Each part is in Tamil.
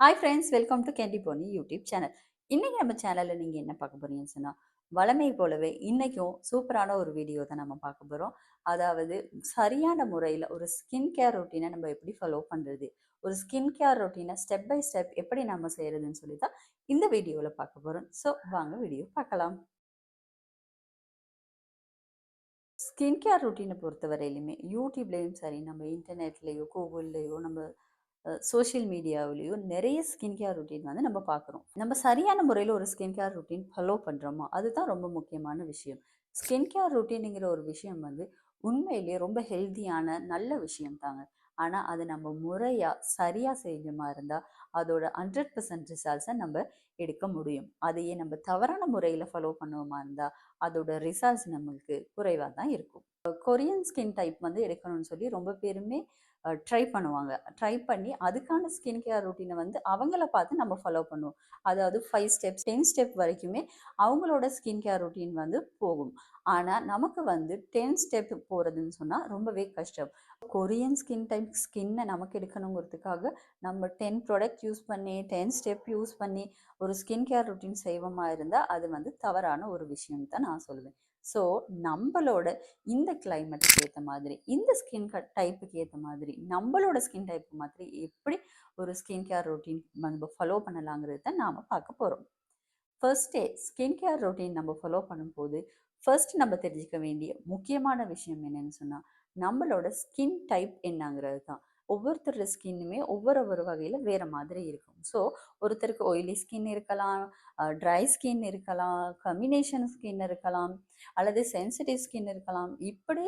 Hi friends welcome to Candy Pony YouTube channel இன்னைக்கு நம்ம சேனலில் நீங்கள் என்ன பார்க்க போறீங்கன்னு சொன்னால் வளமை போலவே இன்றைக்கும் சூப்பரான ஒரு வீடியோ தான் நம்ம பார்க்க போகிறோம் அதாவது சரியான முறையில் ஒரு ஸ்கின் கேர் ரொட்டீனை நம்ம எப்படி ஃபாலோ பண்ணுறது ஒரு ஸ்கின் கேர் ரொட்டீனை ஸ்டெப் பை ஸ்டெப் எப்படி நம்ம செய்கிறதுன்னு சொல்லி தான் இந்த வீடியோவில் பார்க்க போகிறோம் ஸோ வாங்க வீடியோ பார்க்கலாம். ஸ்கின் கேர் ரொட்டீனை பொறுத்தவரையிலுமே யூடியூப்லேயும் சரி நம்ம இன்டர்நெட்லேயோ கூகுள்லேயோ நம்ம சோஷியல் மீடியாவிலையும் நிறைய ஸ்கின் கேர் ருட்டீன் வந்து நம்ம பார்க்குறோம் நம்ம சரியான முறையில் ஒரு ஸ்கின் கேர் ருட்டீன் ஃபாலோ பண்ணுறோமோ அதுதான் ரொம்ப முக்கியமான விஷயம். ஸ்கின் கேர் ருட்டீனுங்கிற ஒரு விஷயம் வந்து உண்மையிலேயே ரொம்ப ஹெல்த்தியான நல்ல விஷயம் தாங்க ஆனால் அது நம்ம முறையாக சரியாக செய்யணுமா இருந்தால் அதோட ஹண்ட்ரட் பர்சன்ட் ரிசல்ட்ஸை நம்ம எடுக்க முடியும். அதையே நம்ம தவறான முறையில் ஃபாலோ பண்ணுவோமா இருந்தால் அதோட ரிசல்ட்ஸ் நம்மளுக்கு குறைவாக தான் இருக்கும். கொரியன் ஸ்கின் டைப் வந்து எடுக்கணும்னு சொல்லி ரொம்ப பேருமே ட்ரை பண்ணுவாங்க. ட்ரை பண்ணி அதுக்கான ஸ்கின் கேர் ரொட்டீனை வந்து அவங்கள பார்த்து நம்ம ஃபாலோ பண்ணுவோம். அதாவது ஃபைவ் ஸ்டெப்ஸ் டென் ஸ்டெப் வரைக்குமே அவங்களோட ஸ்கின் கேர் ரொட்டீன் வந்து போகும். ஆனால் நமக்கு வந்து டென் ஸ்டெப் போகிறதுன்னு சொன்னால் ரொம்பவே கஷ்டம். கொரியன் ஸ்கின் டைப் ஸ்கின்னை நமக்கு எடுக்கணுங்கிறதுக்காக நம்ம டென் ப்ராடக்ட் யூஸ் பண்ணி டென் ஸ்டெப் யூஸ் பண்ணி ஒரு ஸ்கின் கேர் ரொட்டீன் செய்வோமா இருந்தால் அது வந்து தவறான ஒரு விஷயம் தான் நான் சொல்லுவேன். ஸோ நம்மளோட இந்த கிளைமேட்டுக்கு ஏற்ற மாதிரி இந்த ஸ்கின் டைப்புக்கு ஏற்ற மாதிரி நம்மளோட ஸ்கின் டைப்பு மாதிரி எப்படி ஒரு ஸ்கின் கேர் ரொட்டீன் நம்ம ஃபாலோ பண்ணலாங்கிறத தான் நாம் பார்க்க போகிறோம் ஃபர்ஸ்டே ஸ்கின் கேர் ரொட்டீன் நம்ம ஃபாலோ பண்ணும்போது ஃபர்ஸ்ட் நம்ம தெரிஞ்சுக்க வேண்டிய முக்கியமான விஷயம் என்னன்னு சொன்னால் நம்மளோட ஸ்கின் டைப் என்னங்கிறது தான். ஒவ்வொருத்தரோட ஸ்கின்னுமே ஒவ்வொரு ஒரு வகையில் வேறு மாதிரி இருக்கும். ஸோ ஒருத்தருக்கு ஆயிலி ஸ்கின் இருக்கலாம் ட்ரை ஸ்கின் இருக்கலாம் கம்பினேஷன் ஸ்கின் இருக்கலாம் அல்லது சென்சிட்டிவ் ஸ்கின் இருக்கலாம். இப்படி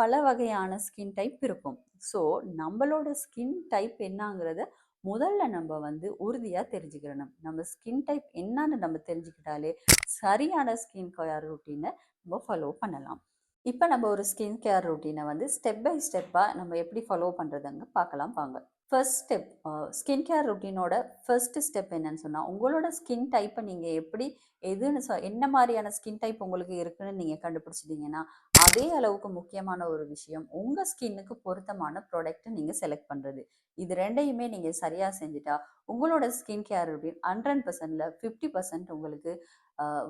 பல வகையான ஸ்கின் டைப் இருக்கும். ஸோ நம்மளோட ஸ்கின் டைப் என்னங்கிறத முதல்ல நம்ம வந்து உறுதியாக தெரிஞ்சுக்கிறணும் நம்ம ஸ்கின் டைப் என்னன்னு நம்ம தெரிஞ்சுக்கிட்டாலே சரியான ஸ்கின் கேர் ருட்டீனை நம்ம ஃபாலோ பண்ணலாம். இப்போ நம்ம ஒரு ஸ்கின் கேர் ரொட்டீனை வந்து ஸ்டெப் பை ஸ்டெப்பாக நம்ம எப்படி ஃபாலோ பண்ணுறதுங்க பார்க்கலாம் வாங்க. ஃபர்ஸ்ட் ஸ்டெப் ஸ்கின் கேர் ருட்டீனோட ஃபர்ஸ்ட் ஸ்டெப் என்னன்னு சொன்னால் உங்களோட ஸ்கின் டைப்பை நீங்கள் எப்படி எதுன்னு சொ என்ன மாதிரியான ஸ்கின் டைப் உங்களுக்கு இருக்குன்னு நீங்கள் கண்டுபிடிச்சிட்டிங்கன்னா அதே அளவுக்கு முக்கியமான ஒரு விஷயம் உங்கள் ஸ்கின்னுக்கு பொருத்தமான ப்ராடக்ட்டை நீங்கள் செலக்ட் பண்ணுறது இது ரெண்டையுமே நீங்கள் சரியாக செஞ்சுட்டா உங்களோட ஸ்கின் கேர் ருட்டீன் ஹண்ட்ரட் பர்சன்டில் ஃபிஃப்டி பர்சன்ட் உங்களுக்கு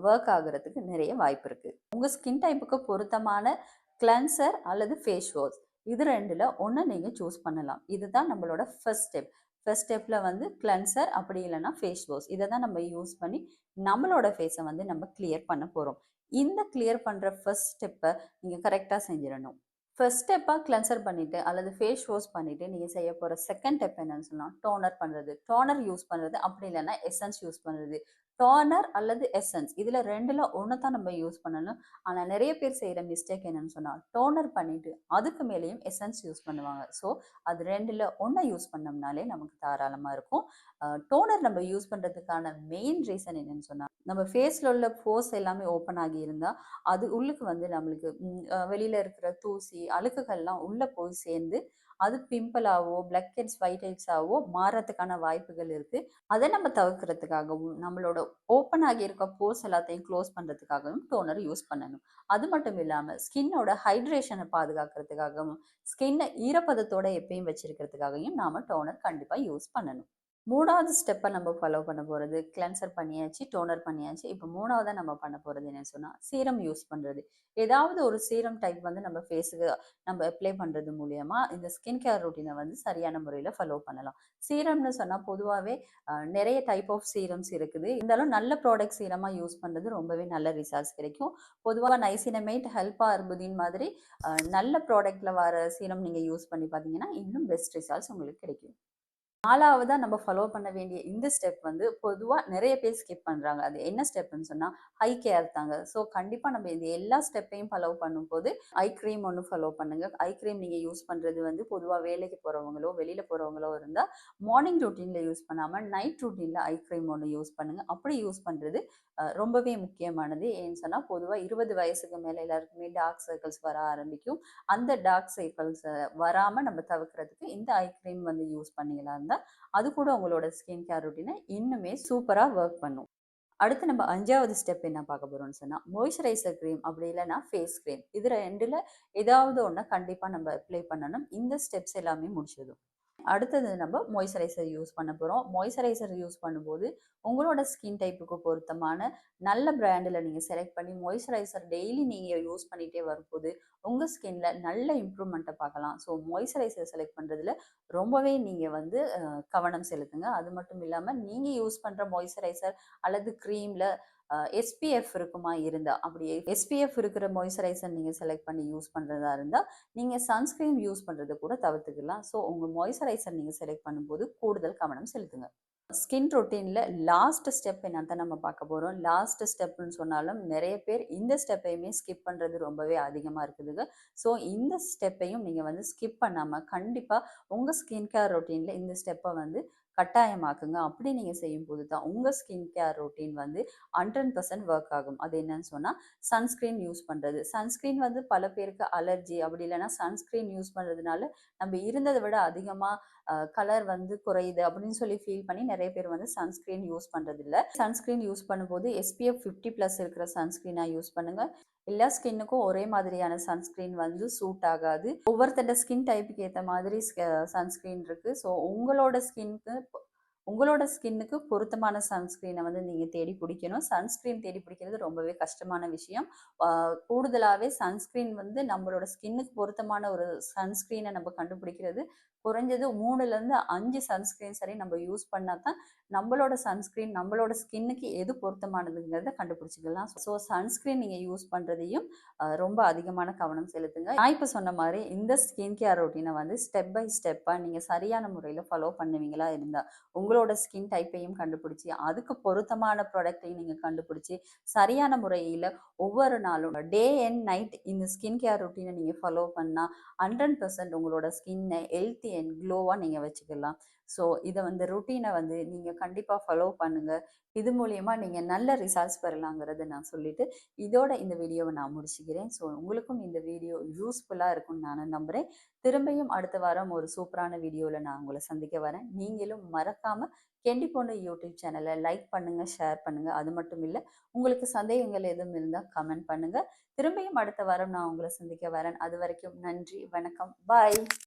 ஒர்க் ஆகுறதுக்கு நிறைய வாய்ப்பு இருக்குது உங்கள் ஸ்கின் டைப்புக்கு பொருத்தமான கிளன்சர் அல்லது ஃபேஸ் வாஷ் இது ரெண்டில் ஒன்று நீங்கள் சூஸ் பண்ணலாம். இதுதான் நம்மளோட ஃபர்ஸ்ட் ஸ்டெப் ஃபர்ஸ்ட் ஸ்டெப்பில் வந்து கிளன்சர் அப்படி இல்லைன்னா ஃபேஸ் வாஷ் இதை தான் நம்ம யூஸ் பண்ணி நம்மளோட ஃபேஸை வந்து நம்ம கிளியர் பண்ண போகிறோம் இந்த கிளியர் பண்ணுற ஃபர்ஸ்ட் ஸ்டெப்பை நீங்கள் கரெக்டாக செஞ்சிடணும். ஃபர்ஸ்ட் ஸ்டெப்பாக கிளென்சர் பண்ணிவிட்டு அல்லது ஃபேஸ் வாஷ் பண்ணிவிட்டு நீங்கள் செய்ய போகிற செகண்ட் ஸ்டெப் என்னன்னு சொன்னால் டோனர் பண்ணுறது டோனர் யூஸ் பண்ணுறது அப்படி இல்லைன்னா எசன்ஸ் யூஸ் பண்ணுறது டோனர் அல்லது எசன்ஸ். இதில் ரெண்டில் ஒன்று தான் நம்ம யூஸ் பண்ணணும். ஆனால் நிறைய பேர் செய்கிற மிஸ்டேக் என்னன்னு சொன்னால் டோனர் பண்ணிவிட்டு அதுக்கு மேலேயும் எசன்ஸ் யூஸ் பண்ணுவாங்க. ஸோ அது ரெண்டில் ஒன்றை யூஸ் பண்ணோம்னாலே நமக்கு தாராளமாக இருக்கும். டோனர் நம்ம யூஸ் பண்ணுறதுக்கான மெயின் ரீசன் என்னன்னு சொன்னால் நம்ம ஃபேஸில் உள்ள போர்ஸ் எல்லாமே ஓப்பன் ஆகி இருந்தால் அது உள்ளுக்கு வந்து நம்மளுக்கு வெளியில் இருக்கிற தூசி அழுக்குகள்லாம் உள்ளே போய் சேர்ந்து அது பிம்பிளாவோ பிளக் ஹெட்ஸ் ஒயிட் ஹெட்ஸாவோ மாறத்துக்கான வாய்ப்புகள் இருக்குது அதை நம்ம தவிர்க்கிறதுக்காகவும் நம்மளோட ஓப்பன் ஆகி இருக்க போர்ஸ் எல்லாத்தையும் க்ளோஸ் பண்ணுறதுக்காகவும் டோனர் யூஸ் பண்ணணும். அது மட்டும் இல்லாமல் ஸ்கின்னோட ஹைட்ரேஷனை பாதுகாக்கிறதுக்காகவும் ஸ்கின்னை ஈரப்பதத்தோட எப்பயும் வச்சிருக்கிறதுக்காகவும் நாம் டோனர் கண்டிப்பாக யூஸ் பண்ணணும். மூணாவது ஸ்டெப்பை நம்ம ஃபாலோ பண்ண போகிறது கிளென்சர் பண்ணியாச்சு டோனர் பண்ணியாச்சு இப்போ மூணாவதாக நம்ம பண்ண போகிறது என்னன்னு சொன்னால் சீரம் யூஸ் பண்ணுறது ஏதாவது ஒரு சீரம் டைப் வந்து நம்ம ஃபேஸுக்கு நம்ம அப்ளை பண்ணுறது மூலயமா இந்த ஸ்கின் கேர் ரொட்டீனை வந்து சரியான முறையில் ஃபாலோ பண்ணலாம். சீரம்னு சொன்னால் பொதுவாகவே நிறைய டைப் ஆஃப் சீரம்ஸ் இருக்குது. இருந்தாலும் நல்ல ப்ராடக்ட் சீரமாக யூஸ் பண்ணுறது ரொம்பவே நல்ல ரிசல்ட்ஸ் கிடைக்கும். பொதுவாக நைசினமேட் ஹெல்ப்பாக அர்புதின் மாதிரி நல்ல ப்ராடக்டில் வர சீரம் நீங்கள் யூஸ் பண்ணி பார்த்தீங்கன்னா இன்னும் பெஸ்ட் ரிசல்ட்ஸ் உங்களுக்கு கிடைக்கும். நாலாவதாக நம்ம ஃபாலோ பண்ண வேண்டிய இந்த ஸ்டெப் வந்து பொதுவாக நிறைய பேர் ஸ்கிப் பண்ணுறாங்க அது என்ன ஸ்டெப்னு சொன்னால் ஹை கேர் தாங்க. ஸோ கண்டிப்பாக நம்ம இந்த எல்லா ஸ்டெப்பையும் ஃபாலோ பண்ணும்போது ஐ க்ரீம் ஒன்று ஃபாலோ பண்ணுங்கள் ஐ க்ரீம் நீங்கள் யூஸ் பண்ணுறது வந்து பொதுவாக வேலைக்கு போகிறவங்களோ வெளியில் போகிறவங்களோ இருந்தால் மார்னிங் ரூட்டீனில் யூஸ் பண்ணாமல் நைட் ரூட்டீனில் ஐ க்ரீம் ஒன்று யூஸ் பண்ணுங்கள் அப்படி யூஸ் பண்ணுறது ரொம்பவே முக்கியமானது. ஏன்னு சொன்னால் பொதுவாக இருபது வயசுக்கு மேலே எல்லாருக்குமே டார்க் சர்க்கிள்ஸ் வர ஆரம்பிக்கும். அந்த டார்க் சர்க்கிள்ஸ் வராமல் நம்ம தவிர்க்கிறதுக்கு இந்த ஐ க்ரீம் வந்து யூஸ் பண்ணிக்கலாம் இருந்தால் அது கூட உங்களோட ஸ்கின் கேர் ரொட்டீனை இன்னுமே சூப்பராக ஒர்க் பண்ணும். அடுத்து நம்ம அஞ்சாவது ஸ்டெப் என்ன பார்க்க போகிறோம்னு சொன்னால் மாய்ஸ்சரைசர் க்ரீம் அப்படி இல்லைன்னா ஃபேஸ் க்ரீம் இது ரெண்டில் ஏதாவது ஒன்று கண்டிப்பாக நம்ம அப்ளை பண்ணணும். இந்த ஸ்டெப்ஸ் எல்லாமே முடிச்சதும் அடுத்தது நம்ம மாய்ஸ்சரைசர் யூஸ் பண்ண போகிறோம் மாய்ஸ்சரைசர் யூஸ் பண்ணும்போது உங்களோட ஸ்கின் டைப்புக்கு பொருத்தமான நல்ல பிராண்டில் நீங்கள் செலக்ட் பண்ணி மாய்ஸ்சரைசர் டெய்லி நீங்கள் யூஸ் பண்ணிகிட்டே வரும்போது உங்கள் ஸ்கின்ல நல்ல இம்ப்ரூவ்மெண்ட்டை பார்க்கலாம். ஸோ மாய்ஸ்சரைசர் செலக்ட் பண்ணுறதுல ரொம்பவே நீங்கள் வந்து கவனம் செலுத்துங்க. அது மட்டும் இல்லாமல் நீங்கள் யூஸ் பண்ணுற மாய்ஸ்சரைசர் அல்லது க்ரீமில் எஸ்பிஎஃப் இருக்குமா? இருந்தால் அப்படி எஸ்பிஎஃப் இருக்கிற மாய்ஸ்சரைசர் நீங்கள் செலக்ட் பண்ணி யூஸ் பண்ணுறதா இருந்தால் நீங்கள் சன்ஸ்க்ரீன் யூஸ் பண்ணுறத கூட தவிர்த்துக்கலாம். ஸோ உங்கள் மாய்ஸ்சரைசர் நீங்கள் செலக்ட் பண்ணும்போது கூடுதல் கவனம் செலுத்துங்க. ஸ்கின் ரொட்டீனில் லாஸ்ட் ஸ்டெப் என்னன்னு தான் நம்ம பார்க்க போகிறோம் லாஸ்ட் ஸ்டெப்னு சொன்னாலும் நிறைய பேர் இந்த ஸ்டெப்பையுமே ஸ்கிப் பண்ணுறது ரொம்பவே அதிகமாக இருக்குதுங்க. ஸோ இந்த ஸ்டெப்பையும் நீங்கள் வந்து ஸ்கிப் பண்ணாமல் கண்டிப்பாக உங்கள் ஸ்கின் கேர் ரொட்டீனில் இந்த ஸ்டெப்பை வந்து கட்டாயமாக்குங்க. அப்படி நீங்கள் செய்யும்போது தான் உங்கள் ஸ்கின் கேர் ரொட்டீன் வந்து ஹண்ட்ரட் பர்சன்ட் ஒர்க் ஆகும். அது என்னன்னு சொன்னால் சன்ஸ்க்ரீன் யூஸ் பண்ணுறது சன்ஸ்க்ரீன் வந்து பல பேருக்கு அலர்ஜி அப்படி இல்லைன்னா சன்ஸ்க்ரீன் யூஸ் பண்ணுறதுனால நம்ம இருந்ததை விட அதிகமாக கலர் வந்து குறையுது அப்படின்னு சொல்லி ஃபீல் பண்ணி நிறைய பேர் வந்து சன்ஸ்க்ரீன் யூஸ் பண்ணுறதில்ல இல்லை சன்ஸ்க்ரீன் யூஸ் பண்ணும்போது எஸ்பிஎஃப் ஃபிஃப்டி ப்ளஸ் இருக்கிற சன்ஸ்க்ரீனாக யூஸ் பண்ணுங்கள் எல்லா ஸ்கின்னுக்கும் ஒரே மாதிரியான சன்ஸ்க்ரீன் வந்து சூட் ஆகாது. ஒவ்வொருத்தட ஸ்கின் டைப்புக்கு ஏற்ற மாதிரி சன்ஸ்க்ரீன் இருக்குது ஸோ உங்களோட ஸ்கின்க்கு உங்களோட ஸ்கின்னுக்கு பொருத்தமான சன்ஸ்க்ரீனை வந்து நீங்கள் தேடி பிடிக்கணும். சன்ஸ்க்ரீன் தேடி பிடிக்கிறது ரொம்பவே கஷ்டமான விஷயம். கூடுதலாகவே சன்ஸ்க்ரீன் வந்து நம்மளோட ஸ்கின்னுக்கு பொருத்தமான ஒரு சன்ஸ்க்ரீனை நம்ம கண்டுபிடிக்கிறது குறைஞ்சது மூணுலேருந்து அஞ்சு சன்ஸ்க்ரீன் சரி நம்ம யூஸ் பண்ணால் தான் நம்மளோட சன்ஸ்க்ரீன் நம்மளோட ஸ்கின்னுக்கு எது பொருத்தமானதுங்கிறத கண்டுபிடிச்சிக்கலாம். ஸோ சன்ஸ்க்ரீன் நீங்கள் யூஸ் பண்ணுறதையும் ரொம்ப அதிகமான கவனம் செலுத்துங்க. நான் இப்போ சொன்ன மாதிரி இந்த ஸ்கின் கேர் ரொட்டீனை வந்து ஸ்டெப் பை ஸ்டெப்பாக நீங்கள் சரியான முறையில் ஃபாலோ பண்ணுவீங்களா இருந்தால் உங்களோட ஸ்கின் டைப்பையும் கண்டுபிடிச்சி அதுக்கு பொருத்தமான ப்ராடக்டையும் நீங்கள் கண்டுபிடிச்சி சரியான முறையில் ஒவ்வொரு நாளும் டே அண்ட் நைட் இந்த ஸ்கின் கேர் ரொட்டீனை நீங்கள் ஃபாலோ பண்ணால் ஹண்ட்ரட் பர்சன்ட் உங்களோட ஸ்கின்னை ஹெல்த்தி அண்ட் க்ளோவாக நீங்கள் வச்சுக்கலாம். ஸோ இதை வந்து ருட்டீனை வந்து நீங்கள் கண்டிப்பாக ஃபாலோ பண்ணுங்கள் இது மூலயமா நீங்கள் நல்ல ரிசல்ட்ஸ் பெறலாங்கிறத நான் சொல்லிவிட்டு இதோட இந்த வீடியோவை நான் முடிச்சுக்கிறேன். ஸோ உங்களுக்கும் இந்த வீடியோ யூஸ்ஃபுல்லாக இருக்கும்னு நான் நம்புகிறேன் திரும்பியும் அடுத்த வாரம் ஒரு சூப்பரான வீடியோவில் நான் உங்களை சந்திக்க வரேன். நீங்களும் மறக்காமல் கெண்டி போன யூடியூப் சேனலை லைக் பண்ணுங்கள் ஷேர் பண்ணுங்கள் அது மட்டும் இல்லை உங்களுக்கு சந்தேகங்கள் எதுவும் இருந்தால் கமெண்ட் பண்ணுங்கள் திரும்பியும் அடுத்த வாரம் நான் உங்களை சந்திக்க வரேன். அது வரைக்கும் நன்றி வணக்கம். பாய்